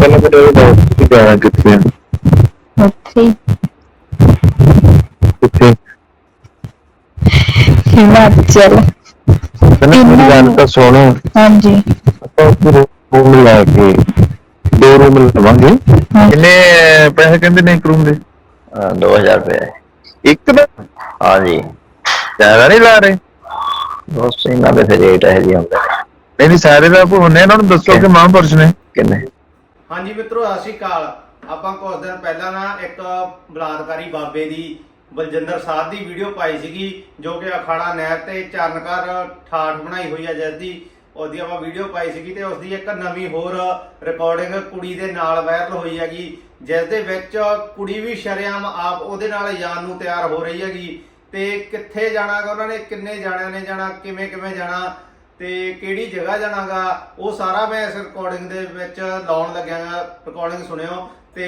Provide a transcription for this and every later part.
ਪਹਿਲਾਂ ਮੇਰੇ ਇਹ ਦੱਸ ਕਿ ਜਾਣਾ ਕਿੱਥੇ ਆ? ਉੱਥੇ ਹੀ। ਕਿੱਥੇ ਹਿਮਾਚਲ। ਪਹਿਲਾਂ ਮੇਰੀ ਗੱਲ ਤਾਂ ਸੁਣੋ। ਹਾਂਜੀ। ਆਪਾਂ ਉੱਥੇ ਰੂਮ ਲਾ ਕੇ ਦੋ ਰੂਮ ਲਵਾਂਗੇ। ਹਾਂ। ਕਿੰਨੇ ਪੈਸੇ ਕਹਿੰਦੇ ਨੇ ਇੱਕ ਰੂਮ ਦੇ? 2000 ਰੁਪਏ। ਇੱਕ ਦਾ ਹਾਂਜੀ। ਜ਼ਿਆਦਾ ਨਹੀਂ ਲਾ ਰਹੇ। ਦੋਸਤ ਇਹਨਾਂ ਦੇ ਫਿਰ ਰੇਟ ਹੈ ਜੀ ਹੁੰਦੇ ਨੇ। ਨਹੀਂ ਨਹੀਂ ਸਾਰੇ ਦਾ ਹੁੰਨੇ ਇਹਨਾਂ ਨੂੰ ਦੱਸੋ ਕਿ ਮਹਾਂਪੁਰਸ਼ ਨੇ। ਕਿੰਨੇ? ਹਾਂਜੀ ਮਿੱਤਰੋ, ਸਤਿ ਸ਼੍ਰੀ ਅਕਾਲ। ਆਪਾਂ ਕੁਝ ਦਿਨ ਪਹਿਲਾਂ ਨਾ ਇੱਕ ਬਲਾਤਕਾਰੀ ਬਾਬੇ ਦੀ, ਬਲਜਿੰਦਰ ਸਾਹਿਬ ਦੀ ਵੀਡੀਓ ਪਾਈ ਸੀਗੀ, ਜੋ ਕਿ ਅਖਾੜਾ ਨਹਿਰ ਤੇ ਚਰਨਕਰ ਠਾਠ ਬਣਾਈ ਹੋਈ ਹੈ ਜਿਸ ਦੀ। ਉਹਦੀ ਆਪਾਂ ਵੀਡੀਓ ਪਾਈ ਸੀਗੀ ਤੇ ਉਸ ਦੀ ਇੱਕ ਨਵੀਂ ਹੋਰ ਰਿਕਾਰਡਿੰਗ ਕੁੜੀ ਦੇ ਨਾਲ ਵਾਇਰਲ ਹੋਈ ਹੈਗੀ, ਜਿਸ ਦੇ ਵਿੱਚ ਕੁੜੀ ਵੀ ਸ਼ਰੇਆਮ ਆਪ ਉਹਦੇ ਨਾਲ ਜਾਣ ਨੂੰ ਤਿਆਰ ਹੋ ਰਹੀ ਹੈਗੀ। ਤੇ ਕਿੱਥੇ ਜਾਣਾਗਾ ਉਹਨਾਂ ਨੇ, ਕਿੰਨੇ ਜਾਣਿਆਂ ਨੇ ਜਾਣਾ ਕਿਵੇਂ ਕਿਵੇਂ ਜਾਣਾ ਤੇ ਕਿਹੜੀ ਜਗ੍ਹਾ ਜਾਣਾਗਾ, ਉਹ ਸਾਰਾ ਮੈਂ ਇਸ ਰਿਕਾਰਡਿੰਗ ਦੇ ਵਿੱਚ ਲਾਉਣ ਲੱਗਿਆਗਾ ਰਿਕਾਰਡਿੰਗ ਸੁਣਿਓ। ਤੇ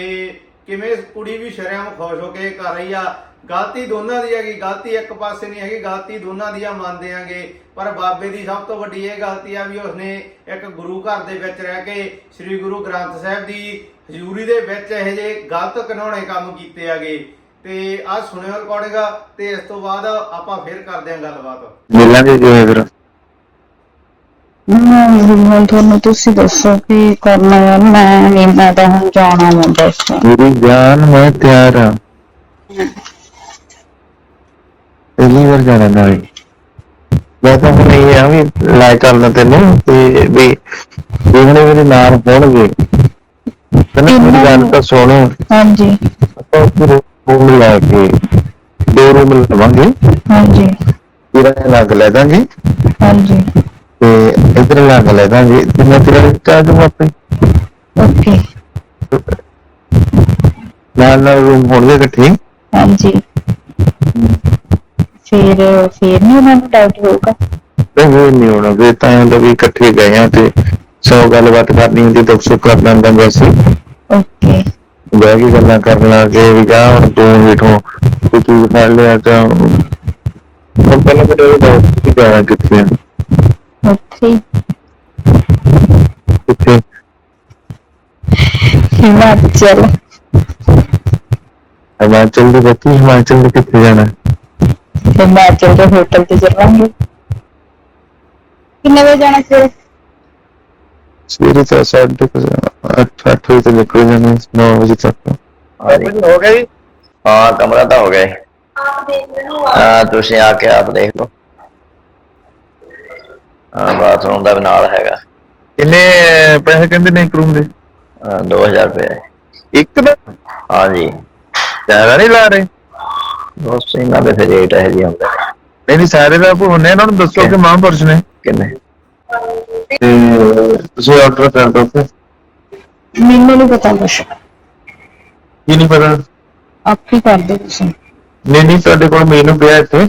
ਕਿਵੇਂ ਕੁੜੀ ਵੀ ਸ਼ਰਮ ਖੁਸ਼ ਹੋ ਕੇ ਕਰ ਰਹੀ ਆ, ਗਲਤੀ ਦੋਨਾਂ ਦੀ ਹੈਗੀ, ਗਲਤੀ ਇੱਕ ਪਾਸੇ ਨਹੀਂ ਹੈਗੀ, ਗਲਤੀ ਦੋਨਾਂ ਦੀ ਆ ਮੰਨਦੇ ਆਂਗੇ। ਪਰ ਬਾਬੇ ਦੀ ਸਭ ਤੋਂ ਵੱਡੀ ਇਹ ਗਲਤੀ ਆ ਵੀ ਉਸਨੇ ਇੱਕ ਗੁਰੂ ਘਰ ਦੇ ਵਿੱਚ ਰਹਿ ਕੇ ਸ੍ਰੀ ਗੁਰੂ ਗ੍ਰੰਥ ਸਾਹਿਬ ਦੀ ਹਜ਼ੂਰੀ ਦੇ ਵਿੱਚ ਇਹ ਜੇ ਗਲਤ ਕਾਨੂੰਨੇ ਕੰਮ ਕੀਤੇ ਆਗੇ। ਤੇ ਆ ਸੁਣਿਓ ਰਿਕਾਰਡਿੰਗ ਤੇ ਇਸ ਤੋਂ ਬਾਅਦ ਆਪਾਂ ਫੇਰ ਕਰਦੇ ਆਂ ਗੱਲਬਾਤ। ਮਿਲਾਂਗੇ ਜਿਵੇਂ ਫਿਰ। ਮੈਂ ਤੁਹਾਨੂੰ ਤੁਸੀਂ ਦੱਸੋ ਕੀ ਕਰਨਾ ਹੈ ਮੈਂ ਨਹੀਂ ਮੈਂ ਤਾਂ ਹੁਣ ਜਾਣਾ ਮੈਂ ਬਸ। ਮੇਰੀ ਜਾਨ ਮੈਂ ਤਿਆਰ ਆ। ਪਹਿਲੀ ਵਾਰ ਜਾਣਾ ਨਾਲ ਮੈਂ ਤਾਂ ਹੁਣ ਇਹ ਆ ਵੀ ਲਾਇਕ ਕਰਨਾ ਤੈਨੂੰ ਤੇ ਵੀ ਜਿਹੜੇ ਮੇਰੇ ਨਾਲ ਹੋਣਗੇ। ਪਹਿਲਾਂ ਮੇਰੀ ਗੱਲ ਤਾਂ ਸੁਣੋ। ਹਾਂਜੀ। ਆਪਾਂ ਉੱਥੇ ਰੂਮ ਲਾ ਕੇ ਦੋ ਰੂਮ ਲਵਾਂਗੇ। ਹਾਂਜੀ। ਤੇਰਾ ਲੱਗ ਲੈ ਦਾਂਗੇ। ਹਾਂਜੀ। ਤੇ ਇਧਰ ਲੱਗ ਲੈ ਦਾਂਗੇ ਤੇ ਮੈਂ ਤੇਰਾ ਚਾਹ ਦੂੰ ਆਪੇ। ਓਕੇ। ਨਾਲ ਨਾਲ ਰੂਮ ਹੋਣਗੇ ਇਕੱਠੇ। ਹਾਂਜੀ। ਫਿਰ ਫਿਰ ਨਹੀਂ ਉਹਨਾਂ ਨੂੰ ਡਾਊਟ ਹੋਊਗਾ? ਤੇ ਉਹ ਨਹੀਂ ਹੋਣਾ। ਵੀ ਤਾਂ ਹੁੰਦਾ ਵੀ ਇਕੱਠੇ ਗਏ ਆ ਤੇ ਸੌ ਗੱਲਬਾਤ ਕਰਨੀ ਹੁੰਦੀ ਦੁੱਖ ਸੁੱਖ ਕਰ ਲੈਂਦਾ ਵੈਸੇ ਓਕੇ। ਬਹਿ ਕੇ ਗੱਲਾਂ ਕਰਨ ਲੱਗੇ ਵੀ ਜਾ ਹੁਣ ਤੂੰ ਹੀਠੋਂ ਤੂੰ ਚੀਜ਼ ਫੜ ਲਿਆ ਤਾਂ ਹੁਣ ਪਹਿਲਾਂ ਮੇਰੇ ਇਹ ਦੱਸ ਕਿ ਜਾਣਾ ਕਿੱਥੇ ਆ। ਉੱਥੇ ਹੀ ਕਿੱਥੇ ਹਿਮਾਚਲ ਹਿਮਾਚਲ ਦੇ ਬੱਤੀ ਹਿਮਾਚਲ ਦੇ ਕਿੱਥੇ ਜਾਣਾ ਹਿਮਾਚਲ ਦੇ ਹੋਟਲ ਤੇ ਚੱਲਾਂਗੇ ਕਿੰਨੇ ਵਜੇ ਜਾਣਾ ਸਵੇਰੇ ਸਵੇਰੇ ਤਾਂ ਸਾਢੇ ਕੁ ਅੱਠ ਅੱਠ ਵਜੇ ਤੋਂ ਨਿਕਲ ਜਾਣਾ 9 ਵਜੇ ਤੱਕ ਹਾਂਜੀ ਹੋ ਗਿਆ ਜੀ ਹਾਂ ਕਮਰਾ ਤਾਂ ਹੋ ਗਿਆ ਹੈ। ਹਾਂ ਤੁਸੀਂ ਆ ਕੇ ਆਪ ਦੇਖ ਲਓ ਹਾਂ ਬਾਥਰੂਮ ਦਾ ਵੀ ਨਾਲ ਹੈਗਾ। ਕਿੰਨੇ ਪੈਸੇ ਕਹਿੰਦੇ ਨੇ ਇੱਕ ਰੂਮ ਦੇ? ਅਹ 2000 ਰੁਪਏ। ਇੱਕ ਦਾ? ਹਾਂਜੀ। ਜ਼ਿਆਦਾ ਨਹੀਂ ਲਾ ਰਹੇ? ਦੋਸਤ ਇਹਨਾਂ ਦੇ ਫਿਰ ਰੇਟ ਹੈ ਜੀ ਹੁੰਦੇ ਨੇ। ਨਹੀਂ ਨਹੀਂ ਸਾਰੇ ਦਾ ਹੁੰਨੇ ਇਹਨਾਂ ਨੂੰ ਦੱਸੋ ਕਿ ਮਹਾਂਪੁਰਸ਼ ਨੇ। ਕਿੰਨੇ? ਤੇ ਤੁਸੀਂ ਆਰਡਰ ਕਰ ਦੋ ਤੇ ਮੈਨੂੰ ਨਹੀਂ ਪਤਾ ਕੁਛ। ਕੀ ਨਹੀਂ ਪਤਾ? ਆਪ ਹੀ ਕਰ ਦਿਓ ਤੁਸੀਂ? ਨਹੀਂ ਨਹੀਂ ਤੁਹਾਡੇ ਕੋਲ ਮੈਨੂੰ ਪਿਆ ਇੱਥੇ।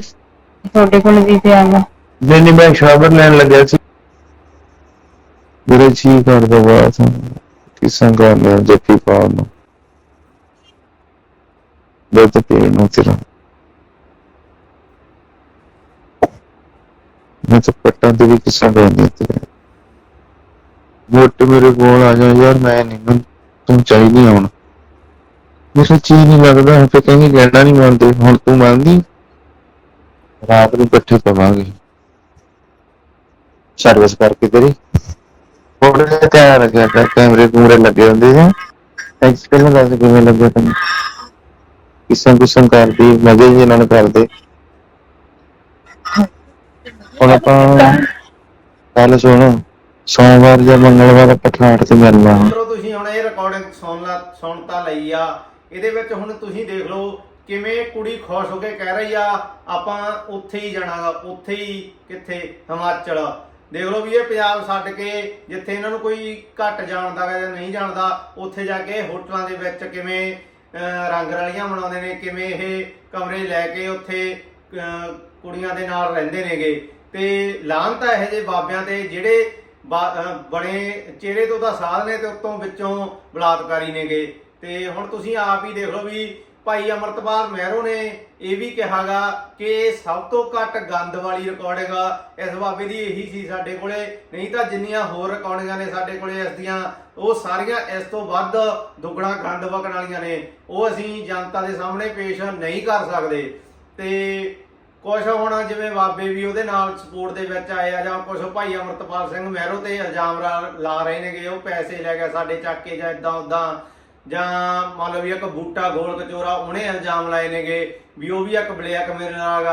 ਤੁਹਾਡੇ ਕੋਲ ਵੀ ਪਿਆ ਵਾ। ਨਹੀਂ ਨਹੀਂ, ਮੈਂ ਸ਼ਾਵਰ ਲੈਣ ਲੱਗਿਆ ਸੀ। ਮੇਰੇ ਜੀ ਕਰ ਦੋ ਬਾਤ। ਕਿਸਾਂ ਕਰ ਲਿਆ ਜੱਫੀ ਪਾਉਣ ਨੂੰ ਬਹੁਤ ਪੀਣ ਨੂੰ ਤੇਰਾ ਮੈਂ ਤਾਂ ਪੱਟਾਂ ਤੇ ਵੀ ਕਿਸਾਂ ਕਰਨੀ ਤੇਰੇ ਮੋਟ ਮੇਰੇ ਕੋਲ ਆ ਜਾ ਯਾਰ, ਮੈਂ ਨਹੀਂ ਮੈਨੂੰ ਤੂੰ ਚਾਹੀਦੀ ਹੁਣ ਮੇਰੇ ਚੀ ਨਹੀਂ ਲੱਗਦਾ, ਹੁਣ ਤੇ ਕਹਿੰਦੀ ਕਹਿਣਾ ਨਹੀਂ ਮੰਨਦੇ ਹੁਣ ਤੂੰ ਮੰਨਦੀ ਰਾਤ ਨੂੰ ਇਕੱਠੇ ਪਵਾਂਗੇ। ਸਰਵਿਸ ਕਰਕੇ ਤੇਰੀ। ਥੋੜਾ ਧਿਆਨ ਰੱਖਿਆ ਕਰ, ਕੈਮਰੇ ਕੂਮਰੇ ਲੱਗੇ ਹੁੰਦੇ ਆ ਐਕਸ ਦੱਸ ਕਿਵੇਂ ਲੱਗਿਆ ਤੈਨੂੰ। ਕਿਸਮ ਕਿਸਮ ਕਰਦੀ ਮਜ਼ੇ ਜਿਹੇ ਨਾਲ ਕਰਦੇ ਹੁਣ ਆਪਾਂ ਕੱਲ ਸੁਣ, ਸੋਮਵਾਰ ਜਾਂ ਮੰਗਲਵਾਰ ਆਪਾਂ ਠਾਠ ਤੇ ਮਿਲਣਾ। ਮਿੱਤਰੋ ਤੁਸੀਂ ਹੁਣ ਇਹ ਰਿਕਾਰਡਿੰਗ ਸੁਣ ਲਾ, ਸੁਣ ਤਾਂ ਲਈ ਆ। ਇਹਦੇ ਵਿੱਚ ਹੁਣ ਤੁਸੀਂ ਦੇਖ ਲਓ ਕਿਵੇਂ ਕੁੜੀ ਖੁਸ਼ ਹੋ ਕੇ ਕਹਿ ਰਹੀ ਆ, ਆਪਾਂ ਉੱਥੇ ਹੀ ਜਾਣਾਗਾ ਉੱਥੇ ਹੀ ਕਿੱਥੇ ਹਿਮਾਚਲ। ਦੇਖ ਲਓ ਵੀ ਇਹ ਪੰਜਾਬ ਛੱਡ ਕੇ ਜਿੱਥੇ ਇਹਨਾਂ ਨੂੰ ਕੋਈ ਘੱਟ ਜਾਣਦਾ ਗਾ ਜਾਂ ਨਹੀਂ ਜਾਣਦਾ, ਉੱਥੇ ਜਾ ਕੇ ਹੋਟਲਾਂ ਦੇ ਵਿੱਚ ਕਿਵੇਂ ਰੰਗ ਰਲੀਆਂ ਮਨਾਉਂਦੇ ਨੇ, ਕਿਵੇਂ ਇਹ ਕਮਰੇ ਲੈ ਕੇ ਉੱਥੇ ਕੁੜੀਆਂ ਦੇ ਨਾਲ ਰਹਿੰਦੇ ਨੇਗੇ। ਤੇ ਲਾਹਨਤ ਇਹੋ ਜਿਹੇ ਬਾਬਿਆਂ ਤੇ ਜਿਹੜੇ ਬਾ- ਬਣੇ ਚਿਹਰੇ ਤੋਂ ਤਾਂ ਸਾਧ ਨੇ ਤੇ ਉੱਤੋਂ ਵਿੱਚੋਂ ਬਲਾਤਕਾਰੀ ਨੇਗੇ। ਤੇ ਹੁਣ ਤੁਸੀਂ ਆਪ ਹੀ ਦੇਖ ਲਓ ਵੀ ਭਾਈ ਅਮਰਤਪਾਲ ਮਹਿਰੋ ਨੇ ਇਹ ਵੀ ਕਿਹਾਗਾ ਕਿ ਇਹ ਸਭ ਤੋਂ ਘੱਟ ਗੰਦ ਵਾਲੀ ਰਿਕਾਰਡਿੰਗ ਇਸ ਬਾਬੇ ਦੀ ਇਹੀ ਸੀ ਸਾਡੇ ਕੋਲੇ। ਨਹੀਂ ਤਾਂ ਜਿੰਨੀਆਂ ਹੋਰ ਰਿਕਾਰਡਿੰਗਾਂ ਨੇ ਸਾਡੇ ਕੋਲੇ ਇਸ ਦੀਆਂ, ਉਹ ਸਾਰੀਆਂ ਇਸ ਤੋਂ ਵੱਧ ਦੁੱਗਣਾ ਗੰਦ ਵਗਣ ਵਾਲੀਆਂ ਨੇ। ਉਹ ਅਸੀਂ ਜਨਤਾ ਦੇ ਸਾਹਮਣੇ ਪੇਸ਼ ਨਹੀਂ ਕਰ ਸਕਦੇ। ਤੇ ਕੁਛ ਹੁਣ ਜਿਵੇਂ ਬਾਬੇ ਵੀ ਉਹਦੇ ਨਾਲ ਸਪੋਰਟ ਦੇ ਵਿੱਚ ਆਏ ਆ, ਜਾਂ ਕੁਛ ਭਾਈ ਅਮਰਤਪਾਲ ਸਿੰਘ ਮਹਿਰੋ ਤੇ ਇਲਜ਼ਾਮ ਲਾ- ਲਾ ਰਹੇ ਨੇਗੇ, ਉਹ ਪੈਸੇ ਲੈ ਗਿਆ ਸਾਡੇ ਚੱਕ ਕੇ ਜਾਂ ਇਦਾਂ ਉਦਾਂ ਜਾਂ ਮੰਨ ਲਓ ਵੀ ਇੱਕ ਬੂਟਾ ਗੋਲ ਕਚੋਰਾ ਉਹਨੇ ਇਲਜ਼ਾਮ ਲਾਏ ਨੇਗੇ ਵੀ ਉਹ ਵੀ ਇੱਕ ਬਲੈਕ ਮੇਰੇ ਨਾਲ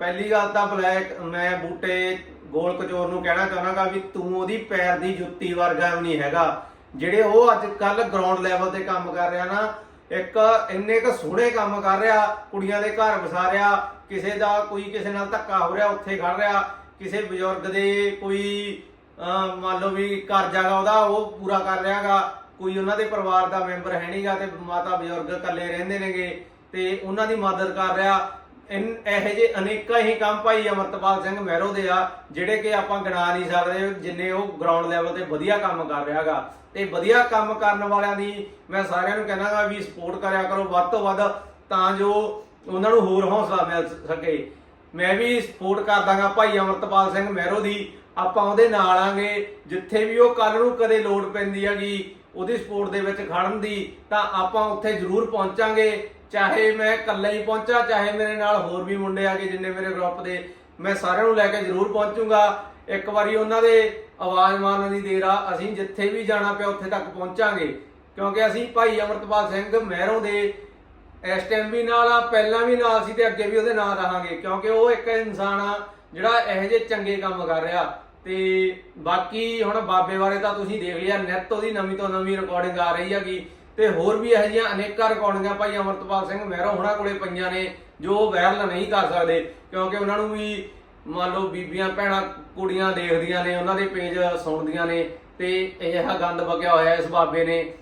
ਪਹਿਲੀ ਗੱਲ ਤਾਂ ਬਲੈਕ ਮੈਂ ਬੂਟੇ ਗੋਲ ਕਚੋਰ ਨੂੰ ਕਹਿਣਾ ਚਾਹੁੰਦਾਗਾ ਵੀ ਤੂੰ ਉਹਦੀ ਪੈਰ ਦੀ ਜੁੱਤੀ ਵਰਗਾ ਵੀ ਨਹੀਂ ਹੈਗਾ। ਜਿਹੜੇ ਉਹ ਅੱਜ ਕੱਲ ਗਰਾਊਂਡ ਲੈਵਲ ਤੇ ਕੰਮ ਕਰ ਰਿਹਾ ਨਾ ਇੱਕ ਇੰਨੇ ਕ ਸੋਹਣੇ ਕੰਮ ਕਰ ਰਿਹਾ ਕੁੜੀਆਂ ਦੇ ਘਰ ਵਸਾ ਰਿਹਾ ਕਿਸੇ ਦਾ ਕੋਈ ਕਿਸੇ ਨਾਲ ਧੱਕਾ ਹੋ ਰਿਹਾ ਉੱਥੇ ਖੜ ਰਿਹਾ ਕਿਸੇ ਬਜ਼ੁਰਗ ਦੇ ਕੋਈ ਅਹ, ਮੰਨ ਲਓ ਵੀ ਘਰ ਜਾਗਾ ਉਹਦਾ ਉਹ ਪੂਰਾ ਕਰ ਰਿਹਾਗਾ। ਕੋਈ ਉਹਨਾਂ ਦੇ ਪਰਿਵਾਰ ਦਾ ਮੈਂਬਰ ਹੈ ਨਹੀਂਗਾ ਤੇ ਮਾਤਾ ਬਜ਼ੁਰਗ ਇਕੱਲੇ ਰਹਿੰਦੇ ਨੇਗੇ ਤੇ ਉਹਨਾਂ ਦੀ ਮਦਦ ਕਰ ਰਿਹਾ। ਇਹੋ ਜਿਹੇ ਅਨੇਕਾਂ ਹੀ ਕੰਮ ਭਾਈ ਅਮਰਤਪਾਲ ਸਿੰਘ ਮਹਿਰੋ ਦੇ ਆ, ਜਿਹੜੇ ਕਿ ਆਪਾਂ ਗਿਣਾ ਨਹੀਂ ਸਕਦੇ, ਜਿੰਨੇ ਉਹ ਗਰਾਊਂਡ ਲੈਵਲ ਤੇ ਵਧੀਆ ਕੰਮ ਕਰ ਰਿਹਾਗਾ ਤੇ ਵਧੀਆ ਕੰਮ ਕਰਨ ਵਾਲਿਆਂ ਦੀ ਮੈਂ ਸਾਰਿਆਂ ਨੂੰ ਕਹਿਣਾਗਾ ਵੀ ਸਪੋਰਟ ਕਰਿਆ ਕਰੋ ਵੱਧ ਤੋਂ ਵੱਧ, ਤਾਂ ਜੋ ਉਹਨਾਂ ਨੂੰ ਹੋਰ ਹੌਸਲਾ ਮਿਲ ਸਕੇ। ਮੈਂ ਵੀ ਸਪੋਰਟ ਕਰਦਾਗਾ ਭਾਈ ਅਮਰਤਪਾਲ ਸਿੰਘ ਮਹਿਰੋ ਦੀ। ਆਪਾਂ ਉਹਦੇ ਨਾਲ ਆਂਗੇ, ਜਿੱਥੇ ਵੀ ਉਹ ਕੱਲ ਨੂੰ ਕਦੇ ਲੋੜ ਪੈਂਦੀ ਹੈਗੀ ਉਹਦੀ ਸਪੋਰਟ ਦੇ ਵਿੱਚ ਖੜਨ ਦੀ, ਤਾਂ ਆਪਾਂ ਉੱਥੇ ਜ਼ਰੂਰ ਪਹੁੰਚਾਂਗੇ। ਚਾਹੇ ਮੈਂ ਇਕੱਲਾ ਹੀ ਪਹੁੰਚਾਂ, ਚਾਹੇ ਮੇਰੇ ਨਾਲ ਹੋਰ ਵੀ ਮੁੰਡੇ ਆ ਗਏ ਜਿੰਨੇ ਮੇਰੇ ਗਰੁੱਪ ਦੇ, ਮੈਂ ਸਾਰਿਆਂ ਨੂੰ ਲੈ ਕੇ ਜ਼ਰੂਰ ਪਹੁੰਚੂੰਗਾ। ਇੱਕ ਵਾਰੀ ਉਹਨਾਂ ਦੇ ਆਵਾਜ਼ ਮਾਰਨ ਦੀ ਦੇਰ ਆ, ਅਸੀਂ ਜਿੱਥੇ ਵੀ ਜਾਣਾ ਪਿਆ ਉੱਥੇ ਤੱਕ ਪਹੁੰਚਾਂਗੇ। ਕਿਉਂਕਿ ਅਸੀਂ ਭਾਈ ਅਮਰਤਪਾਲ ਸਿੰਘ ਮਹਿਰੋਂ ਦੇ, ਇਸ ਟਾਈਮ ਵੀ ਨਾਲ ਆ, ਪਹਿਲਾਂ ਵੀ ਨਾਲ ਸੀ ਤੇ ਅੱਗੇ ਵੀ ਉਹਦੇ ਨਾਲ ਰਹਾਂਗੇ। ਕਿਉਂਕਿ ਉਹ ਇੱਕ ਇਨਸਾਨ ਆ, ਜਿਹੜਾ ਇਹੋ ਜਿਹੇ ਚੰਗੇ ਕੰਮ ਕਰ ਰਿਹਾ। ਤੇ ਬਾਕੀ ਹੁਣ ਬਾਬੇ ਬਾਰੇ ਤਾਂ ਤੁਸੀਂ ਦੇਖ ਲਿਆ ਨੈਟ ਉਹਦੀ ਨਵੀਂ ਤੋਂ ਨਵੀਂ ਰਿਕਾਰਡਿੰਗ ਆ ਰਹੀ ਹੈਗੀ ਤੇ ਹੋਰ ਵੀ ਇਹੋ ਜਿਹੀਆਂ ਅਨੇਕਾਂ ਰਿਕਾਰਡਿੰਗਾਂ ਭਾਈ ਅਮਰਤਪਾਲ ਸਿੰਘ ਮਹਿਰੋ ਹੁਣਾਂ ਕੋਲੇ ਪਈਆਂ ਨੇ, ਜੋ ਉਹ ਵਾਇਰਲ ਨਹੀਂ ਕਰ ਸਕਦੇ, ਕਿਉਂਕਿ ਉਹਨਾਂ ਨੂੰ ਵੀ ਮੰਨ ਲਓ ਬੀਬੀਆਂ, ਭੈਣਾਂ, ਕੁੜੀਆਂ ਦੇਖਦੀਆਂ ਨੇ, ਉਹਨਾਂ ਦੇ ਪੇਜ ਸੁਣਦੀਆਂ ਨੇ, ਤੇ ਇਹ ਗੰਦ ਵਗਿਆ ਹੋਇਆ ਇਸ ਬਾਬੇ ਨੇ।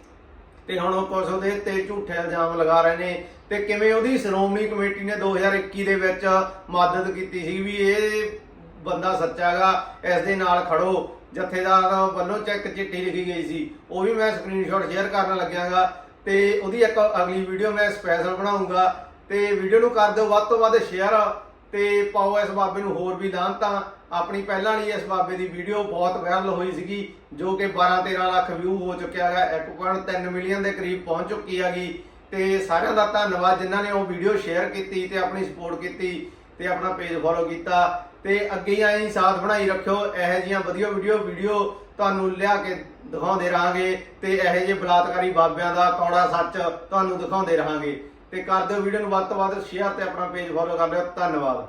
ਤੇ ਹੁਣ ਉਹ ਕੁਛ ਉਹਦੇ ਤੇ ਝੂਠੇ ਇਲਜ਼ਾਮ ਲਗਾ ਰਹੇ ਨੇ, ਤੇ ਕਿਵੇਂ ਉਹਦੀ ਸ਼੍ਰੋਮਣੀ ਕਮੇਟੀ ਨੇ 2021 ਦੇ ਵਿੱਚ ਮਦਦ ਕੀਤੀ ਸੀ ਵੀ ਇਹ ਬੰਦਾ ਸੱਚਾ ਹੈਗਾ, ਇਸ ਦੇ ਨਾਲ ਖੜੋ। ਜਥੇਦਾਰ ਵੱਲੋਂ ਚੈੱਕ ਚਿੱਠੀ ਲਿਖੀ ਗਈ ਸੀ। ਉਹ ਵੀ ਮੈਂ ਸਕਰੀਨਸ਼ਾਟ ਸ਼ੇਅਰ ਕਰਨ ਲੱਗਿਆਗਾ ਤੇ ਉਹਦੀ ਇੱਕ ਅਗਲੀ ਵੀਡੀਓ ਮੈਂ ਸਪੈਸ਼ਲ ਬਣਾਉਂਗਾ। ਤੇ ਵੀਡੀਓ ਨੂੰ ਕਰ ਦਿਓ, ਵੱਧ ਤੋਂ ਵੱਧ ਸ਼ੇਅਰ ਤੇ ਪਾਓ ਇਸ ਬਾਬੇ ਨੂੰ ਹੋਰ ਵੀ ਦਾਨਤਾ ਆਪਣੀ ਪਹਿਲਾਂ ਵਾਲੀ ਇਸ ਬਾਬੇ ਦੀ ਵੀਡੀਓ ਬਹੁਤ ਵਾਇਰਲ ਹੋਈ ਸੀਗੀ, ਜੋ ਕਿ 12 13 ਲੱਖ ਵਿਊ ਹੋ ਚੁੱਕਿਆ ਹੈਗਾ। 1.3 ਮਿਲੀਅਨ ਦੇ ਕਰੀਬ ਪਹੁੰਚ ਚੁੱਕੀ ਹੈਗੀ। ਤੇ ਸਾਰਿਆਂ ਦਾ ਧੰਨਵਾਦ ਜਿਨ੍ਹਾਂ ਨੇ ਉਹ ਵੀਡੀਓ ਸ਼ੇਅਰ ਕੀਤੀ ਤੇ ਆਪਣੀ ਸਪੋਰਟ ਕੀਤੀ ਤੇ ਆਪਣਾ ਪੇਜ ਫੋਲੋ ਕੀਤਾ। ਤੇ ਅੱਗੇ ਹੀ ਐਂ ਸਾਥ ਬਣਾਈ ਰੱਖਿਓ। ਇਹੋ ਜਿਹੀਆਂ ਵਧੀਆ ਵੀਡੀਓ ਵੀਡੀਓ ਤੁਹਾਨੂੰ ਲਿਆ ਕੇ ਦਿਖਾਉਂਦੇ ਰਹਾਂਗੇ ਤੇ ਇਹੋ ਜਿਹੇ ਬਲਾਤਕਾਰੀ ਬਾਬਿਆਂ ਦਾ ਕੌੜਾ ਸੱਚ ਤੁਹਾਨੂੰ ਦਿਖਾਉਂਦੇ ਰਹਾਂਗੇ। ਤੇ ਕਰ ਦਿਓ ਵੀਡੀਓ ਨੂੰ ਵੱਧ ਤੋਂ ਵੱਧ ਸ਼ੇਅਰ ਤੇ ਆਪਣਾ ਪੇਜ ਫੋਲੋ ਕਰ ਲਿਓ। ਧੰਨਵਾਦ।